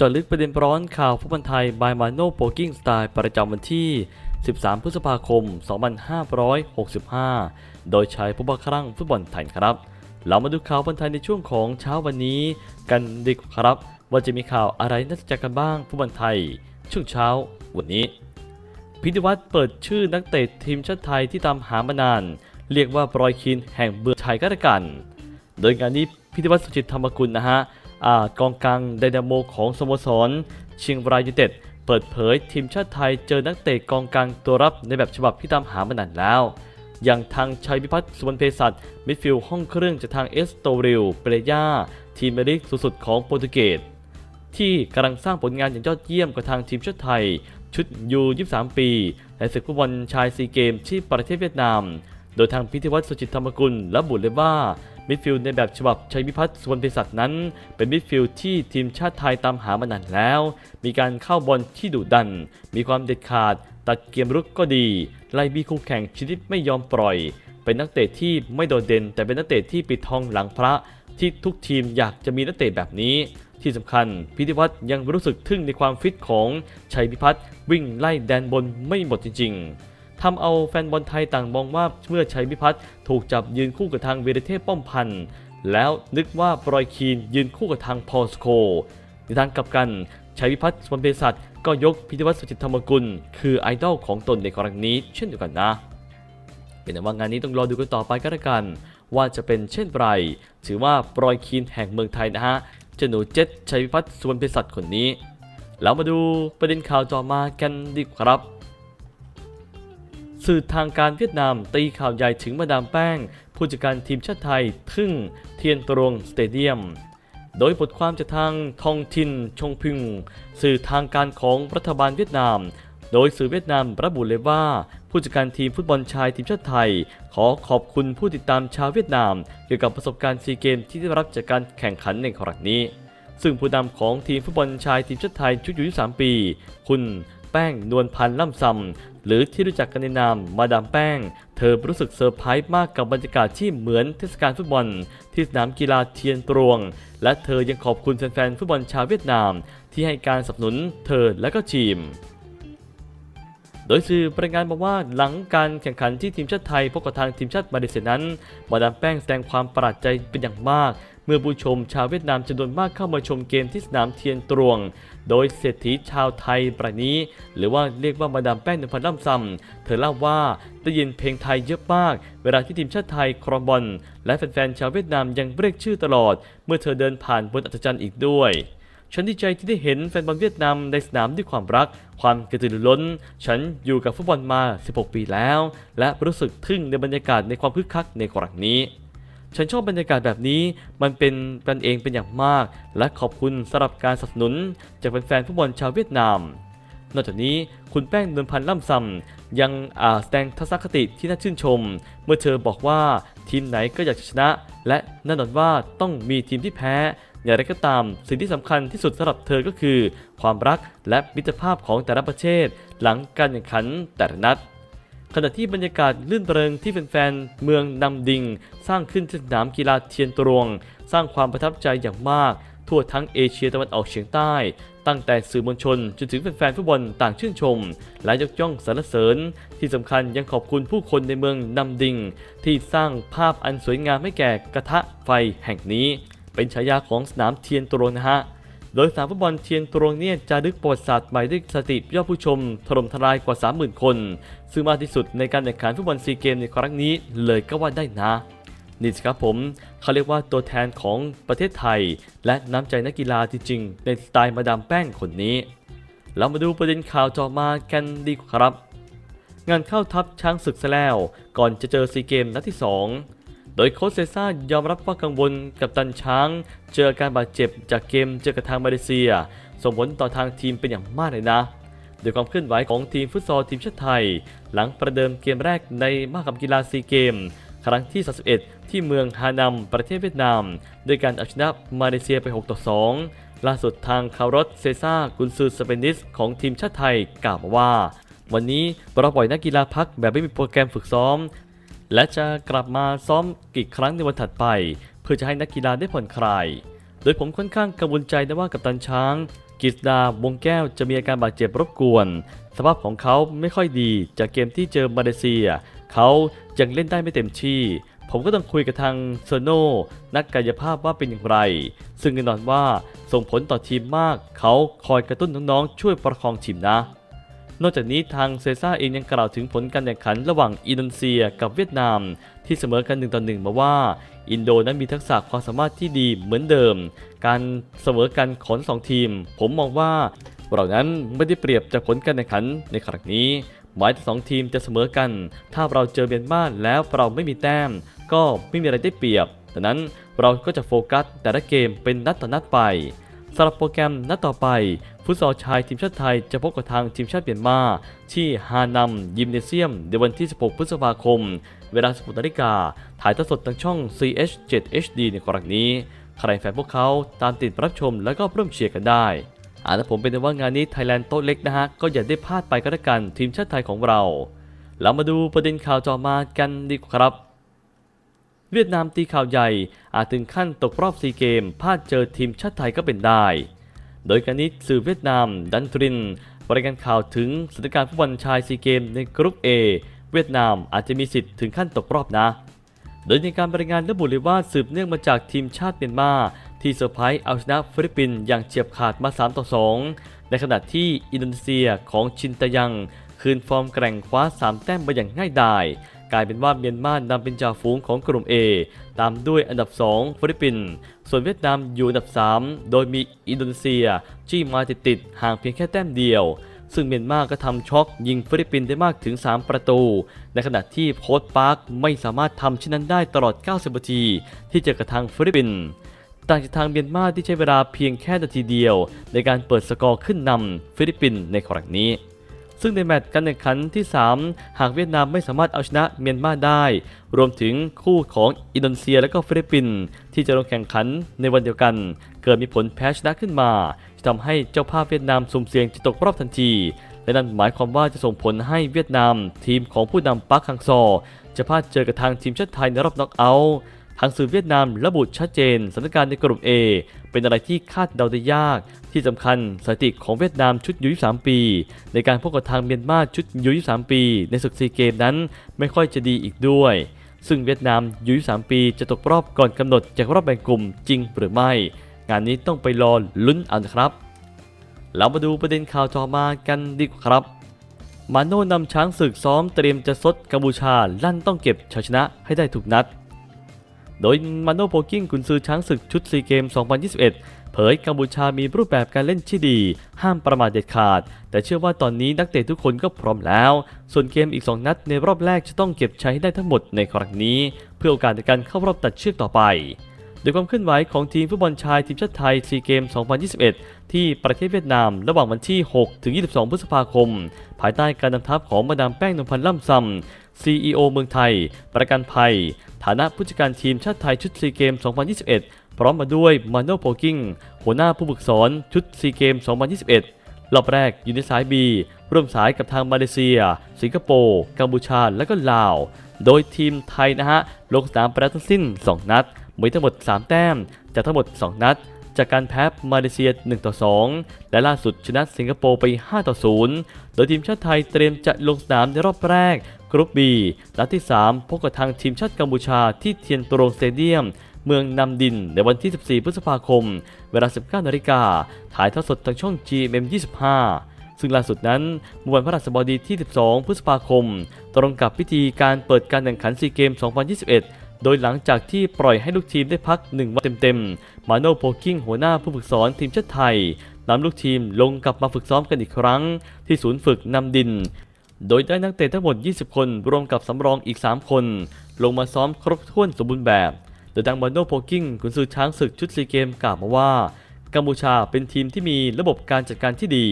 จาะลึกประเด็นร้อนข่าวฟุตบอลไทย by Mano p o k i n g Style ประจำวันที่ 13 พฤษภาคม 2565 โดยใช้ผู้บังครั่งฟุตบอลไทยครับ เรามาดูข่าวบอลไทยในช่วงของเช้าวันนี้กันดีกว่าครับ ว่าจะมีข่าวอะไรน่าสนใจกันบ้างฟุตบอลไทย ช่วงเช้าวันนี้ พิธีวัตรเปิดชื่อนักเตะทีมชาติไทยที่ตามหามานาน เรียกว่าปรอยคินแห่งเบืองไทยก็แล้วกัน โดยงานนี้พิธีวัตรสุจิตธรรมกุลนะฮะ อกองกลางไดนาโมของสโมสรเชียงรายยูไนเต็ดเปิดเผยทีมชาติไทยเจอนักเตะกองกลางตัวรับในแบบฉบับที่ตามหามานานแล้ว อย่างทางชัยพิพัฒน์สุวรรณเภสัชมิดฟิลด์ห้องเครื่องจากทางเอสโตริลเปเรย่าทีมเมริกสุดๆของโปรตุเกสที่กำลังสร้างผลงานอย่างยอดเยี่ยมกับทางทีมชาติไทย ชุดยู23 ปี ในศึกฟุตบอลชายซีเกมที่ประเทศเวียดนาม โดยทางพิธีวัตรสุจิตธรรมกุลระบุเลว่า มิดฟิลด์ในแบบฉบับชัยพิพัฒน์สุวรรณเภสัชนั้น เป็นมิดฟิลด์ที่ทีมชาติไทยตามหามานานแล้ว มีการเข้าบอลที่ดุดัน มีความเด็ดขาด ตัดเกมรุกก็ดี ไล่บีคู่แข่งชนิดไม่ยอมปล่อย เป็นนักเตะที่ไม่โดดเด่น แต่เป็นนักเตะที่ปิดทองหลังพระที่ทุกทีมอยากจะมีนักเตะแบบนี้ ที่สำคัญพิธีวัตรยังรู้สึกทึ่งในความฟิตของชัยพิพัฒน์วิ่งไล่แดนบนไม่หมดจริงๆ ทำเอาแฟนบอลไทยต่างมองว่าเมื่อชัยพิพัฒน์ถูกจับยืนคู่กับทางเวเรเทพป้อมพันธ์แล้วนึกว่าปรอยคีนยืนคู่กับทางพอลสโคในทางกลับกันชัยพิพัฒน์สมนเภสัชก็ยกพิธีวัตรสุจิตธรรมกุล คือไอดอลของตนในกรณีนี้เช่นเดียวกันนะ เป็นแต่ว่างานนี้ต้องรอดูกันต่อไปก็แล้วกัน ว่าจะเป็นเช่นไร ถือว่าปรอยคีนแห่งเมืองไทยนะฮะเจ้าหนูเจ็ดชัยพิพัฒน์สุวรรณเภสัชคนนี้ แล้วมาดูประเด็นข่าวต่อมากันดีครับ สื่อทางการเวียดนามตีข่าวใหญ่ถึงมาดามแป้ง ผู้จัดการทีมชาติไทยทึ่งเทียนตรงสเตเดียม โดยบทความจากทางทองทินชงพึง สื่อทางการของรัฐบาลเวียดนาม โดยสื่อเวียดนามระบุเลยว่า ผู้จัดการทีมฟุตบอลชายทีมชาติไทย ขอขอบคุณผู้ติดตามชาวเวียดนาม เกี่ยวกับประสบการณ์ซีเกมที่ได้รับจากการแข่งขันในครั้งนี้ ซึ่งผู้นำของทีมฟุตบอลชายทีมชาติไทยชุดอยู23ปี คุณ แป้งนวลพันธ์ล่ำซำหรือที่รู้จักกันในนามมาดามแป้ง เธอรู้สึกเซอร์ไพรส์มากกับบรรยากาศที่เหมือนเทศกาลฟุตบอล ที่สนามกีฬาเทียนตรวง และเธอยังขอบคุณแฟนๆฟุตบอลชาวเวียดนาม ที่ให้การสนับสนุนเธอและก็ทีมโดยสื่อรายงานบอกว่าหลังการแข่งขันที่ทีมชาติไทยพบกับทางทีมชาติมาเลเซียนั้นมาดามแป้งแสดงความประหลาดใจเป็นอย่างมาก เมื่อผู้ชมชาวเวียดนามจำนวนมากเข้ามาชมเกมที่สนามเทียนตรวง โดยเศรษฐีชาวไทยประนี้ หรือว่าเรียกว่ามาดามแป้งนพันล่ำซำเธอเล่าว่าได้ยินเพลงไทยเยอะมาก เวลาที่ทีมชาติไทยครองบอลและแฟนๆชาวเวียดนามยังเรียกชื่อตลอด เมื่อเธอเดินผ่านบนอัศจรรย์อีกด้วยฉันดีใจที่ได้เห็นแฟนบอลเวียดนามในสนามด้วยความรัก ความกระตือรือร้น ฉันอยู่กับฟุตบอลมา 16 ปีแล้ว และรู้สึกทึ่งในบรรยากาศในความคึกคักในครั้งนี้ ฉันชอบบรรยากาศแบบนี้ มันเป็นกันเองเป็นอย่างมาก และขอบคุณสำหรับการสนับสนุน จากแฟนๆฟุตบอลชาวเวียดนาม นอกจากนี้คุณแป้งนวลพันธ์ล่ำซำยังอาแสดงทัศนคติที่น่าชื่นชม เมื่อเธอบอกว่าทีมไหนก็อยากชนะ และแน่นอนว่าต้องมีทีมที่แพ้อย่างไรก็ตาม สิ่งที่สำคัญที่สุดสำหรับเธอก็คือ ความรักและมิตรภาพของแต่ละประเทศ หลังการแข่งขันแต่ละนัด ขณะที่บรรยากาศลื่นเริงที่แฟนๆเมืองนำดิง สร้างขึ้นที่สนามกีฬาเทียนตรวง สร้างความประทับใจอย่างมาก ทั่วทั้งเอเชียตะวันออกเฉียงใต้ ตั้งแต่สื่อมวลชนจนถึงแฟนๆฟุตบอลต่างชื่นชม และยกย่องสรรเสริญ ที่สำคัญยังขอบคุณผู้คนในเมืองนำดิง ที่สร้างภาพอันสวยงามให้แก่กระทะไฟแห่งนี้ เป็นฉายาของสนามเทียนตรวงนะฮะ โดยสนามฟุตบอลเทียนตรงเนี่ยจะดึกประวัติศาสตร์ใหม่ด้วยสถิติยอดผู้ชมถล่มทลายกว่า 30,000 คน ซึ่งมากที่สุดในการแข่งขันฟุตบอลซีเกมในครั้งนี้เลยก็ว่าได้นะนี่สิครับผมเขาเรียกว่าตัวแทนของประเทศไทย และน้ำใจนักกีฬาจริงๆ ในสไตล์มาดามแป้งคนนี้ เรามาดูประเด็นข่าวต่อมากันดีกว่าครับ งานเข้าทัพช้างศึกซะแล้ว ก่อนจะเจอซีเกมนัดที่ 2 โดยโค้ชเซซ่ายอมรับว่ากังวลกับตันช้าง เจอการบาดเจ็บจากเกมเจอกับทางมาเลเซีย ส่งผลต่อทางทีมเป็นอย่างมากเลยนะโดยความเคลื่อนไหวของทีมฟุตซอลทีมชาติไทย หลังประเดิมเกมแรกในมหกรรมกีฬาซีเกม ครั้งที่ 31 ที่เมืองฮานัมประเทศเวียดนามด้วยการเอาชนะมาเลเซียไป 6 ต่อ 2 ล่าสุดทางคารอสเซซ่ากุนซือสเปนิสของทีมชาติไทยกล่าวว่า วันนี้เราปล่อยนักกีฬาพักแบบไม่มีโปรแกรมฝึกซ้อม และจะกลับมาซ้อมอีกครั้งในวันถัดไป เพื่อจะให้นักกีฬาได้ผ่อนคลาย โดยผมค่อนข้างกังวลใจนะว่ากัปตันช้างกฤษดาวงแก้วจะมีอาการบาดเจ็บรบกวน สภาพของเขาไม่ค่อยดีจากเกมที่เจอมาเลเซีย เขายังเล่นได้ไม่เต็มที่ ผมก็ต้องคุยกับทางเซโนนักกายภาพว่าเป็นอย่างไร ซึ่งแน่นอนว่าส่งผลต่อทีมมาก เขาคอยกระตุ้นน้องๆช่วยประคองทีมนะ นอกจากนี้ทางเซซ่าเองยังกล่าวถึงผลการแข่งขันระหว่างอินโดนีเซียกับเวียดนาม ที่เสมอกัน1ต่อ1มาว่า อินโดนั้นมีทักษะความสามารถที่ดีเหมือนเดิม การเสมอกันของสองทีม ผมมองว่าเรานั้นไม่ได้เปรียบจากผลการแข่งขันในครั้งนี้หมายถึงสองทีมจะเสมอกัน ถ้าเราเจอเมียนมาแล้วเราไม่มีแต้ม ก็ไม่มีอะไรได้เปรียบดังนั้นเราก็จะโฟกัสแต่ละเกมเป็นนัดต่อนัดไป สำหรับโปรแกรมนัดต่อไป ฟุตซอลชายทีมชาติไทยจะพบกับทางทีมชาติเมียนมา ที่ฮานัม ยิมเนเซียมในวันที่ 16 พฤษภาคม เวลา 16นาฬิกา ถ่ายทอดสดทางช่อง CH7 HD ในครั้งนี้ ใครแฟนพวกเขาตามติดรับชมแล้วก็ร่วมเชียร์กันได้อาถ้าผมเป็นว่างานนี้ไทยแลนด์โต๊ะเล็กนะฮะ ก็อย่าได้พลาดไปก็แล้วกันทีมชาติไทยของเราเรามาดูประเด็นข่าวต่อมากันดีกว่าครับ เวียดนามตีข่าวใหญ่ อาจถึงขั้นตกรอบซีเกมพลาดเจอทีมชาติไทยก็เป็นได้ โดยการนี้สื่อเวียดนามดันทรินบริการข่าวถึงสถานการณ์ฟุตบอลชายซีเกมในกรุ๊ป A เวียดนามอาจจะมีสิทธิ์ถึงขั้นตกรอบนะ โดยในการบรายงานระบุเลยว่าสืบเนื่องมาจากทีมชาติเมียนมาที่เซอร์ไพรส์เอาชนะฟิลิปปินส์อย่างเฉียบขาดมา 3 ต่อ 2 ในขณะที่อินโดนีเซียของชินตะยัง คืนฟอร์มแกร่งคว้า 3 แต้มมาอย่างง่ายดาย กลายเป็นว่าเมียนมานำเป็นจ่าฝูงของกลุ่ม A ตามด้วยอันดับ 2 ฟิลิปปินส์ส่วนเวียดนามอยู่อันดับ 3 โดยมีอินโดนีเซียจี้มาติดๆห่างเพียงแค่แต้มเดียว ซึ่งเมียนมาก็ทำช็อกยิงฟิลิปปินส์ได้มากถึง 3 ประตู ในขณะที่โค้ชปาร์คไม่สามารถทำเช่นนั้นได้ตลอด 90 นาที ที่เจอกับทางฟิลิปปินส์ต่างจากทางเมียนมาที่ใช้เวลาเพียงแค่นาทีเดียว ในการเปิดสกอร์ขึ้นนำฟิลิปปินส์ในครั้งนี้ ซึ่งในแมตช์การแข่งขันที่ 3 หากเวียดนามไม่สามารถเอาชนะเมียนมาได้ รวมถึงคู่ของอินโดนีเซียและก็ฟิลิปปินส์ที่จะลงแข่งขันในวันเดียวกัน เกิดมีผลแพ้ชนะขึ้นมาจะทำให้เจ้าภาพเวียดนามสุ่มเสี่ยงจะตกรอบทันทีและนั่นหมายความว่าจะส่งผลให้เวียดนาม ทีมของผู้นำปักฮังซอ จะพลาดเจอกับทางทีมชาติไทยในรอบน็อกเอาท์ ทางสื่อเวียดนามระบุชัดเจนสถานการณ์ในกลุ่ม A เป็นอะไรที่คาดเดาได้ยาก ที่สำคัญสถิติของเวียดนามชุดยู23 ปี ในการพบกับทางเมียนมาชุดยู23 ปี ในศึกซีเกมนั้นไม่ค่อยจะดีอีกด้วย ซึ่งเวียดนามยู23 ปีจะตกรอบก่อนกำหนดจากรอบแบ่งกลุ่มจริงหรือไม่ งานนี้ต้องไปรอลุ้นเอานะครับเรามาดูประเด็นข่าวต่อมากันดีกว่าครับ มาโน่นำช้างศึกซ้อมเตรียมจะซดกัมพูชาลั่นต้องเก็บชัยชนะให้ได้ทุกนัด โดยมาโนโพกิ้งกุนซือช้างศึกชุดซีเกม 2021 เผยกัมพูชามีรูปแบบการเล่นที่ดี ห้ามประมาทเด็ดขาด แต่เชื่อว่าตอนนี้นักเตะทุกคนก็พร้อมแล้ว ส่วนเกมอีก 2 นัดในรอบแรกจะต้องเก็บชัยให้ได้ทั้งหมดในครั้งนี้ เพื่อโอกาสในการเข้ารอบตัดเชือกต่อไปโดยความเคลื่อนไหวของทีมฟุตบอลชายทีมชาติไทยซีเกม 2021 ที่ประเทศเวียดนาม ระหว่างวันที่ 6 ถึง 22 พฤษภาคม ภายใต้การนำทัพของมาดามแป้งนพันธ์ล่ำซำ CEO เมืองไทย ประกันภัย ฐานะผู้จัดการทีมชาติไทยชุดซีเกม 2021 พร้อมมาด้วยมาโนโพกิ้งหัวหน้าผู้ฝึกสอนชุดซีเกม 2021 รอบแรกอยู่ในสาย B ร่วมสายกับทางมาเลเซีย สิงคโปร์กัมพูชา และก็ลาว โดยทีมไทยนะฮะ ลงสนามไปแล้วทั้งสิ้น 2 นัดมีทั้งหมด 3 แต้ม จากทั้งหมด 2 นัด จากการแพ้มาเลเซีย1ต่อ2และล่าสุดชนะสิงคโปร์ไป 5 ต่อ 0 โดยทีมชาติไทยเตรียมจะลงสนามในรอบแรก กรุ๊ป B นัดที่ 3 พบกับทางทีมชาติกัมพูชาที่เทียนตรงสเตเดียม เมืองนำดินในวันที่ 14 พฤษภาคม เวลา 19นาฬิกาถ่ายทอดสดทางช่อง GMM 25 ซึ่งล่าสุดนั้นเมื่อวันพฤหัสบดีที่ 12 พฤษภาคม ตรงกับพิธีการเปิดการแข่งขันซีเกม 2021 โดยหลังจากที่ปล่อยให้ลูกทีมได้พัก 1 วันเต็มๆ มาโนโพกิ้งหัวหน้าผู้ฝึกสอนทีมชาติไทยนำลูกทีมลงกลับมาฝึกซ้อมกันอีกครั้ง ที่ศูนย์ฝึกนำดิน โดยได้นักเตะทั้งหมด 20 คนรวมกับสำรองอีก 3 คน ลงมาซ้อมครบถ้วนสมบูรณ์แบบ โดยดังมาโนโพกิ้งกุนซือช้างศึกชุดซีเกมกล่าวมาว่า กัมพูชาเป็นทีมที่มีระบบการจัดการที่ดี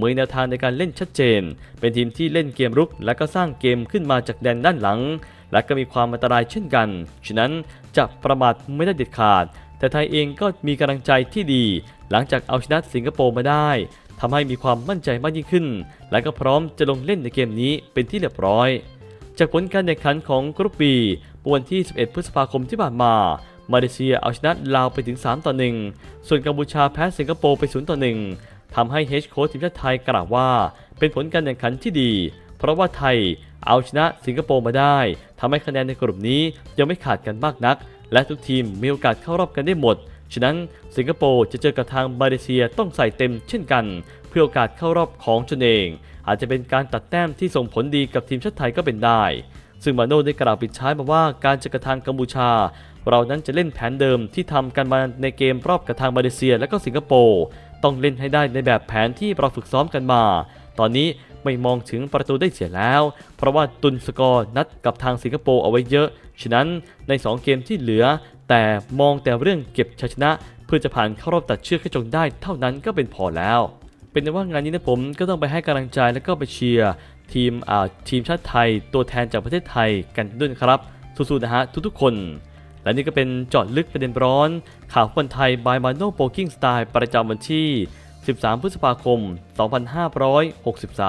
มีแนวทางในการเล่นชัดเจน เป็นทีมที่เล่นเกมรุก และก็สร้างเกมขึ้นมาจากแดนด้านหลัง และก็มีความอันตรายเช่นกัน ฉะนั้นจะประมาทไม่ได้เด็ดขาด แต่ไทยเองก็มีกำลังใจที่ดี หลังจากเอาชนะสิงคโปร์มาได้ ทำให้มีความมั่นใจมากยิ่งขึ้น และก็พร้อมจะลงเล่นในเกมนี้เป็นที่เรียบร้อย จากผลการแข่งขันของกรุ๊ปบีวันที่ 11 พฤษภาคมที่ผ่านมา มาเลเซียเอาชนะลาวไปถึง 3 ต่อ 1 ส่วนกัมพูชาแพ้สิงคโปร์ไป 0 ต่อ 1 ทำให้เฮดโค้ชทีมชาติไทยกล่าวว่า เป็นผลการแข่งขันที่ดี เพราะว่าไทยเอาชนะสิงคโปร์มาได้ ทำให้คะแนนในกลุ่มนี้ยังไม่ขาดกันมากนัก และทุกทีมมีโอกาสเข้ารอบกันได้หมด ฉะนั้นสิงคโปร์จะเจอกับทางมาเลเซียต้องใส่เต็มเช่นกัน เพื่อโอกาสเข้ารอบของตนเอง อาจจะเป็นการตัดแต้มที่ส่งผลดีกับทีมชาติไทยก็เป็นได้ ซึ่งมาโน่ได้กล่าวปิดท้ายมาว่าการเจอกับทางกัมพูชา เรานั้นจะเล่นแผนเดิมที่ทำกันมาในเกมรอบกับทางมาเลเซียและก็สิงคโปร์ต้องเล่นให้ได้ในแบบแผนที่เราฝึกซ้อมกันมา ตอนนี้ไม่มองถึงประตูได้เสียแล้ว เพราะว่าตุนสกอร์นัดกับทางสิงคโปร์เอาไว้เยอะ ฉะนั้นใน 2 เกมที่เหลือ แต่มองแต่เรื่องเก็บชัยชนะ เพื่อจะผ่านเข้ารอบตัดเชือกให้จงได้ เท่านั้นก็เป็นพอแล้ว เป็นว่างานนี้นะผมก็ต้องไปให้กำลังใจแล้วก็ไปเชียร์ทีมอ่าทีมชาติไทย ตัวแทนจากประเทศไทยกันด้วยครับสู้ๆนะฮะทุกๆคน และนี่ก็เป็นจอดลึกประเด็นร้อน ข่าวฟุตบอลไทย by Mano Poking Style ประจำวันที่ 13 พฤษภาคม 2563